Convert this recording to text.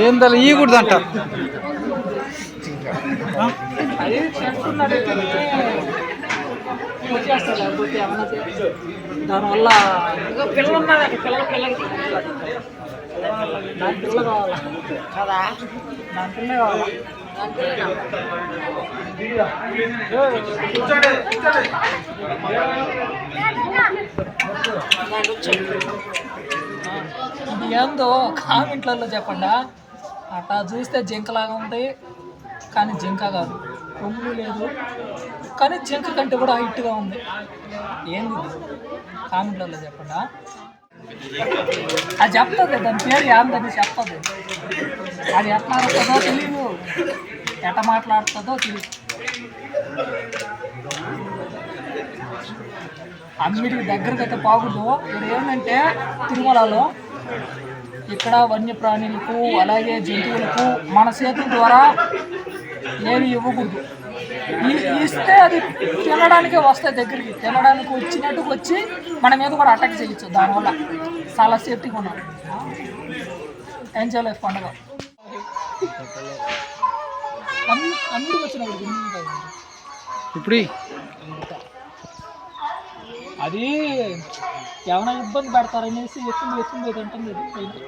ఏం ఈ కూడదంట దానివల్ల పిల్లలు ఉన్నారు పిల్లల పిల్లలకి. దాని కదా ఇది ఏందో కామెంట్లలో చెప్పండా? అట్లా చూస్తే జింకలాగా ఉంది. కానీ జింక కాదు. కొమ్ము లేదు. కానీ జింక కంటే కూడా హైట్గా ఉంది. ఏంది కామెంట్లలో చెప్పండా? అది చెప్తుంది దాని పేరు ఏందని చెప్తుంది. అది ఎట్లా ఆడుతుందో తెలియదు ఎట్ట మాట్లాడుతుందో తెలియదు అన్నిటికి దగ్గరకు అయితే బాగుండు. ఇక్కడ ఏంటంటే తిరుమలలో ఇక్కడ వన్యప్రాణులకు అలాగే జంతువులకు మన చేతుల ద్వారా ఏమి ఇవ్వకూడదు. ఇస్తే అది తినడానికే వస్తాయి దగ్గరికి తినడానికి వచ్చినట్టు వచ్చి మన మీద కూడా అటాక్ చేయొచ్చు దానివల్ల చాలా సేఫ్టీగా ఉన్నాం ఏం చేయలేదు పండుగ అందరికి వచ్చినప్పుడు. ఇప్పుడు. అది ఏమైనా ఇబ్బంది పెడతారనేసి ఎత్తుని పోయి తింటుంది ఇది.